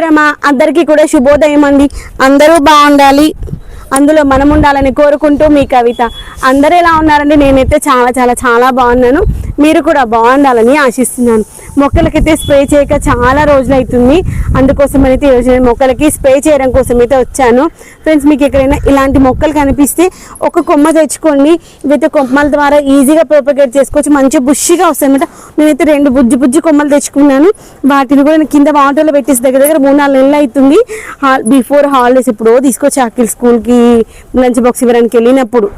మిత్రమా అందరికీ కూడా శుభోదయం అండి. అందరూ బాగుండాలి. అందులో మనం ఉండాలని కోరుకుంటూ మీ కవిత. అందరూ ఎలా ఉన్నారండి? నేనైతే చాలా చాలా చాలా బాగున్నాను. మీరు కూడా బాగుండాలని ఆశిస్తున్నాను. మొక్కలకైతే స్ప్రే చేయక చాలా రోజులు అవుతుంది అందుకోసం అయితే ఈరోజు నేను మొక్కలకి స్ప్రే చేయడం కోసం అయితే వచ్చాను. ఫ్రెండ్స్ మీకు ఎక్కడైనా ఇలాంటి మొక్కలు కనిపిస్తే ఒక కొమ్మ తెచ్చుకోండి. ఇవైతే కొమ్మల ద్వారా ఈజీగా ప్రొపగేట్ చేసుకోవచ్చు. మంచి బుష్గా వస్తాయి నేనైతే రెండు బుజ్జి బుజ్జి కొమ్మలు తెచ్చుకున్నాను. వాటిని కూడా కింద వాటర్లో పెట్టేసి దగ్గర దగ్గర మూడు నాలుగు నెలలు అవుతుంది. బిఫోర్ హాలిడేస్ ఇప్పుడు తీసుకొచ్చి అఖిల్ స్కూల్కి లంచ్ బాక్స్ ఇవ్వడానికి వెళ్ళినప్పుడు.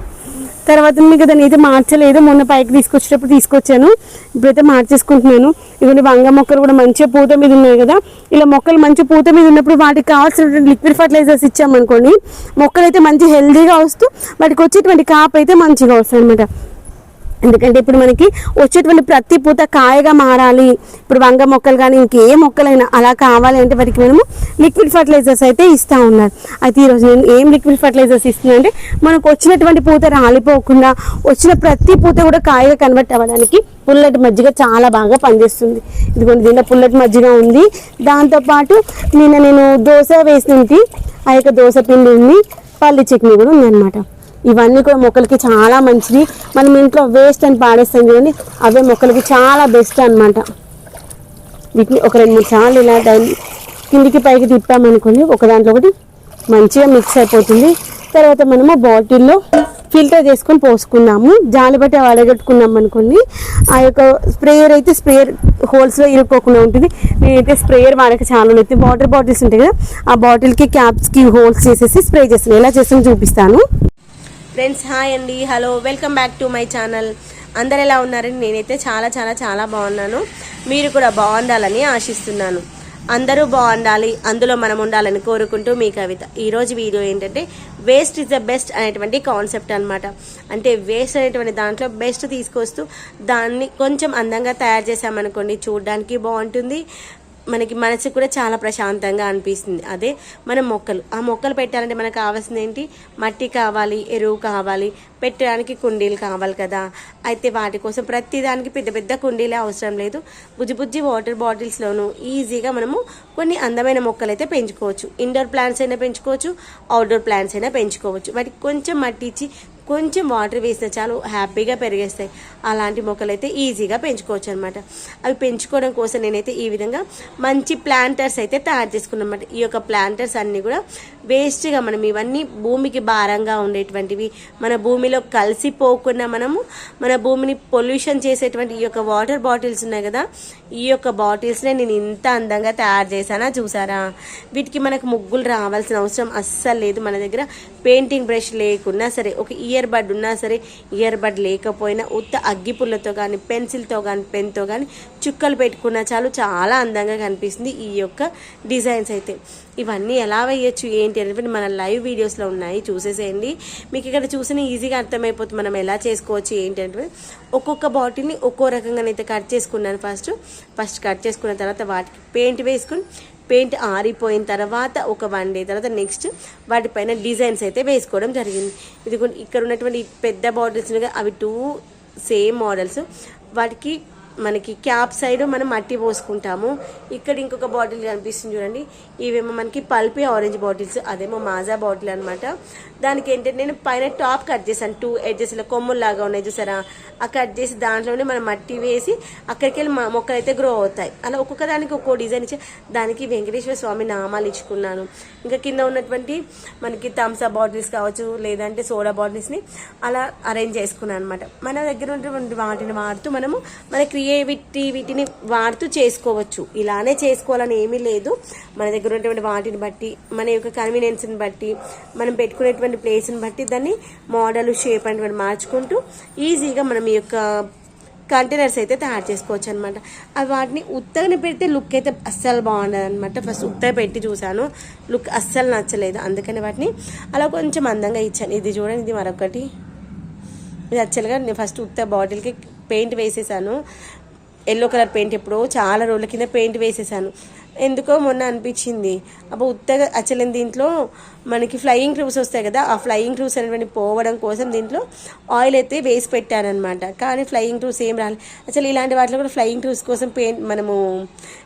తర్వాత మీకు దాన్ని అయితే మార్చలేదు మొన్న పైకి తీసుకొచ్చేటప్పుడు తీసుకొచ్చాను. ఇప్పుడైతే మార్చేసుకుంటున్నాను. ఇవన్నీ వంగ మొక్కలు కూడా మంచిగా పూత మీద ఉన్నాయి కదా. ఇలా మొక్కలు మంచి పూత మీద ఉన్నప్పుడు వాటికి కావాల్సిన లిక్విడ్ ఫర్టిలైజర్స్ ఇచ్చామనుకోండి మొక్కలు అయితే మంచి హెల్దీగా వస్తూ వాటికి వచ్చేటువంటి కాపు అయితే మంచిగా వస్తాయి అనమాట ఎందుకంటే ఇప్పుడు మనకి వచ్చేటువంటి ప్రతి పూత కాయగా మారాలి. ఇప్పుడు వంగ మొక్కలు కానీ ఇంకే మొక్కలైనా అలా కావాలి అంటే వాటికి మనము లిక్విడ్ ఫర్టిలైజర్స్ అయితే ఇస్తూ ఉన్నారు. అయితే ఈరోజు నేను ఏం లిక్విడ్ ఫర్టిలైజర్స్ ఇస్తున్నా అంటే మనకు వచ్చినటువంటి పూత రాలిపోకుండా వచ్చిన ప్రతి పూత కూడా కాయగా కన్వర్ట్ అవ్వడానికి పుల్లటి మజ్జిగ చాలా బాగా పనిచేస్తుంది. ఇదిగోండి దీంట్లో పుల్లటి మజ్జిగ ఉంది. దాంతోపాటు నిన్న నేను దోశ వేసినది ఆ యొక్క దోశ పిండి ఉంది. పల్లి చట్నీ కూడా ఉందన్నమాట. ఇవన్నీ కూడా మొక్కలకి చాలా మంచిది. మనం ఇంట్లో వేస్ట్ అని పాడేస్తాం చూడండి. అవే మొక్కలకి చాలా బెస్ట్ అనమాట వీటిని ఒక రెండు మూడు సార్లు ఇలా దాన్ని కిందికి పైకి తిప్పామనుకోండి ఒక దాంట్లో ఒకటి మంచిగా మిక్స్ అయిపోతుంది. తర్వాత మనము బాటిల్లో ఫిల్టర్ చేసుకొని పోసుకుందాము. జాలి బట్టి వడగట్టుకున్నాం అనుకోండి ఆ యొక్క స్ప్రేయర్ అయితే స్ప్రేయర్ హోల్స్లో ఇరుక్కోకుండా ఉంటుంది. నేనైతే స్ప్రేయర్ వాడక చాలా అయితే వాటర్ బాటిల్స్ ఉంటాయి కదా ఆ బాటిల్కి క్యాప్స్కి హోల్స్ చేసేసి స్ప్రే చేస్తాను. ఎలా చేస్తాను చూపిస్తాను. ఫ్రెండ్స్ హాయ్ అండి. Hello welcome back to my channel అందరు ఎలా ఉన్నారని నేనైతే చాలా చాలా చాలా బాగున్నాను. మీరు కూడా బాగుండాలని ఆశిస్తున్నాను. అందరూ బాగుండాలి. అందులో మనం ఉండాలని కోరుకుంటూ మీ కవిత. ఈరోజు వీడియో ఏంటంటే వేస్ట్ ఇస్ ద బెస్ట్ అనేటువంటి కాన్సెప్ట్ అనమాట అంటే వేస్ట్ అనేటువంటి దాంట్లో బెస్ట్ తీసుకొస్తూ దాన్ని కొంచెం అందంగా తయారు చేసామనుకోండి చూడడానికి బాగుంటుంది. మనకి మనసు కూడా చాలా ప్రశాంతంగా అనిపిస్తుంది. అదే మన మొక్కలు. ఆ మొక్కలు పెట్టాలంటే మనకు కావాల్సింది ఏంటి? మట్టి కావాలి ఎరువు కావాలి పెట్టడానికి కుండీలు కావాలి కదా. అయితే వాటి కోసం ప్రతిదానికి పెద్ద పెద్ద కుండీలే అవసరం లేదు. బుజ్జి బుజ్జి వాటర్ బాటిల్స్లోనూ ఈజీగా మనము కొన్ని అందమైన మొక్కలు అయితే పెంచుకోవచ్చు. ఇండోర్ ప్లాంట్స్ అయినా పెంచుకోవచ్చు అవుట్డోర్ ప్లాంట్స్ అయినా పెంచుకోవచ్చు. వాటికి కొంచెం మట్టి ఇచ్చి కొంచెం వాటర్ వేసినా చాలు హ్యాపీగా పెరిగేస్తాయి. అలాంటి మొక్కలు అయితే ఈజీగా పెంచుకోవచ్చు అనమాట అవి పెంచుకోవడం కోసం నేనైతే ఈ విధంగా మంచి ప్లాంటర్స్ అయితే తయారు చేసుకున్నాను అనమాట ఈ యొక్క ప్లాంటర్స్ అన్నీ కూడా వేస్ట్గా మనం ఇవన్నీ భూమికి భారంగా ఉండేటువంటివి మన భూమిలో కలిసిపోకుండా మనము మన భూమిని పొల్యూషన్ చేసేటువంటి ఈ యొక్క వాటర్ బాటిల్స్ ఉన్నాయి కదా ఈ యొక్క బాటిల్స్నే నేను ఇంత అందంగా తయారు చేశానా చూసారా వీటికి మనకు ముగ్గులు రావాల్సిన అవసరం అస్సలు లేదు. మన దగ్గర పెయింటింగ్ బ్రష్ లేకున్నా సరే ఒక ఇయర్ బడ్ ఉన్నా సరే ఇయర్ బడ్ లేకపోయినా ఉత్త అగ్గిపుల్లతో కానీ పెన్సిల్తో కానీ పెన్తో కానీ చుక్కలు పెట్టుకున్నా చాలు చాలా అందంగా కనిపిస్తుంది ఈ యొక్క డిజైన్స్ అయితే. ఇవన్నీ ఎలా వేయచ్చు? ఏంటి? అనేది మన లైవ్ వీడియోస్లో ఉన్నాయి. చూసేసేయండి. మీకు ఇక్కడ చూసిన ఈజీగా అర్థమైపోతుంది మనం ఎలా చేసుకోవచ్చు ఏంటి అంటే ఒక్కొక్క బాటిల్ని ఒక్కో రకంగానైతే కట్ చేసుకున్నాను ఫస్ట్ ఫస్ట్ కట్ చేసుకున్న తర్వాత వాటికి పెయింట్ వేసుకుని పెయింట్ ఆరిపోయిన తర్వాత ఒక వన్ డే తర్వాత నెక్స్ట్ వాటిపైన డిజైన్స్ అయితే వేసుకోవడం జరిగింది. ఇది ఇక్కడ ఉన్నటువంటి పెద్ద బాటిల్స్ అవి టూ సేమ్ మోడల్స్ వాటికి మనకి క్యాప్ సైడ్ మనం మట్టి పోసుకుంటాము. ఇక్కడ ఇంకొక బాటిల్ కనిపిస్తుంది చూడండి. ఇవేమో మనకి పల్పి ఆరెంజ్ బాటిల్స్ అదేమో మాజా బాటిల్ అనమాట దానికి ఏంటంటే నేను పైన టాప్ కట్ చేశాను టూ ఎడ్జెస్ ఇలా కొమ్ముల్లాగా ఉన్నాయి చూసారా? ఆ కట్ చేసి దాంట్లోనే మనం మట్టి వేసి అక్కడికి వెళ్ళి మొక్కలు అయితే గ్రో అవుతాయి. అలా ఒక్కొక్క దానికి ఒక్కో డిజైన్ ఇచ్చి దానికి వెంకటేశ్వర స్వామి నామాలు ఇచ్చుకున్నాను. ఇంకా కింద ఉన్నటువంటి మనకి థమ్స్అప్ బాటిల్స్ కావచ్చు లేదంటే సోడా బాటిల్స్ని అలా అరేంజ్ చేసుకున్నాను అనమాట మన దగ్గర ఉన్నటువంటి వాటిని వాడుతూ మనము మన క్రియేటివిటీని వాడుతూ చేసుకోవచ్చు. ఇలానే చేసుకోవాలని ఏమీ లేదు. మన దగ్గర ఉన్నటువంటి వాటిని బట్టి మన యొక్క కన్వీనియన్స్ని బట్టి మనం పెట్టుకునేటువంటి ప్లేస్ని బట్టి దాన్ని మోడల్ షేప్ అనేటువంటి మార్చుకుంటూ ఈజీగా మనం ఈ యొక్క కంటైనర్స్ అయితే తయారు చేసుకోవచ్చు అనమాట అవి వాటిని ఉత్తగని పెడితే లుక్ అయితే అస్సలు బాగుండదు అనమాట ఫస్ట్ ఉత్తగా పెట్టి చూశాను. లుక్ అస్సలు నచ్చలేదు. అందుకని వాటిని అలా కొంచెం అందంగా ఇచ్చాను. ఇది చూడండి ఇది మరొకటి. ఇది యాక్చువల్గా నేను ఫస్ట్ ఉత్త బాటిల్కి పెయింట్ వేసేసాను. ఎల్లో కలర్ పెయింట్ ఎప్పుడో చాలా రోజుల కింద పెయింట్ వేసేసాను. ఎందుకో మొన్న అనిపించింది. అప్పుడు ఉత్తగా అసలు దీంట్లో మనకి ఫ్లయింగ్ క్రూస్ వస్తాయి కదా ఆ ఫ్లయింగ్ క్రూస్ అనేటువంటి పోవడం కోసం దీంట్లో ఆయిల్ అయితే వేసి పెట్టానమాట కానీ ఫ్లయింగ్ క్రూస్ ఏం రాలేదు అసలు ఇలాంటి వాటిలో కూడా ఫ్లయింగ్ క్రూస్ కోసం పెయింట్ మనము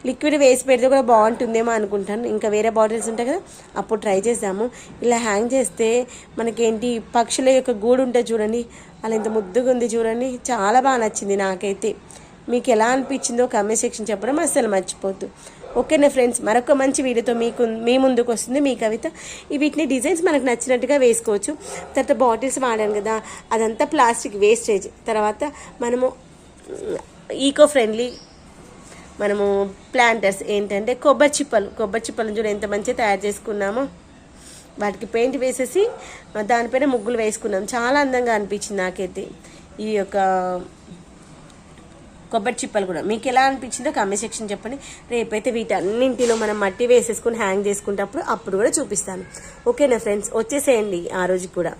లిక్విడ్ వేసి పెడితే కూడా బాగుంటుందేమో అనుకుంటాను. ఇంకా వేరే బాటిల్స్ ఉంటాయి కదా అప్పుడు ట్రై చేసాము ఇలా హ్యాంగ్ చేస్తే మనకేంటి పక్షుల యొక్క గూడు ఉంటుంది చూడండి అలా ఇంత ముద్దుగా ఉంది చూడండి చాలా బాగా నచ్చింది నాకైతే. మీకు ఎలా అనిపించిందో కామెంట్ సెక్షన్ చెప్పడం అస్సలు మర్చిపోద్దు. ఓకేనా ఫ్రెండ్స్ మరొక మంచి వీడియోతో మీకు మీ ముందుకు వస్తుంది మీ కవిత. వీటిని డిజైన్స్ మనకు నచ్చినట్టుగా వేసుకోవచ్చు. తర్వాత బాటిల్స్ వాడాను కదా అదంతా ప్లాస్టిక్ వేస్టేజ్ తర్వాత మనము ఈకో ఫ్రెండ్లీ మనము ప్లాంటర్స్ ఏంటంటే కొబ్బరి చిప్పలు. కొబ్బరి చిప్పలను చూడ ఎంత మంచిగా తయారు చేసుకున్నామో. వాటికి పెయింట్ వేసేసి దానిపైన ముగ్గులు వేసుకున్నాం. చాలా అందంగా అనిపించింది నాకైతే. ఈ యొక్క కొబ్బరి చిప్పలు కూడా. మీకు ఎలా అనిపించిందో కమెంట్ సెక్షన్ చెప్పండి. రేపైతే వీటన్నింటిలో మనం మట్టి వేసేసుకుని హ్యాంగ్ చేసుకుంటప్పుడు అప్పుడు కూడా చూపిస్తాను. ఓకేనా ఫ్రెండ్స్ వచ్చేసేయండి ఆ రోజు కూడా.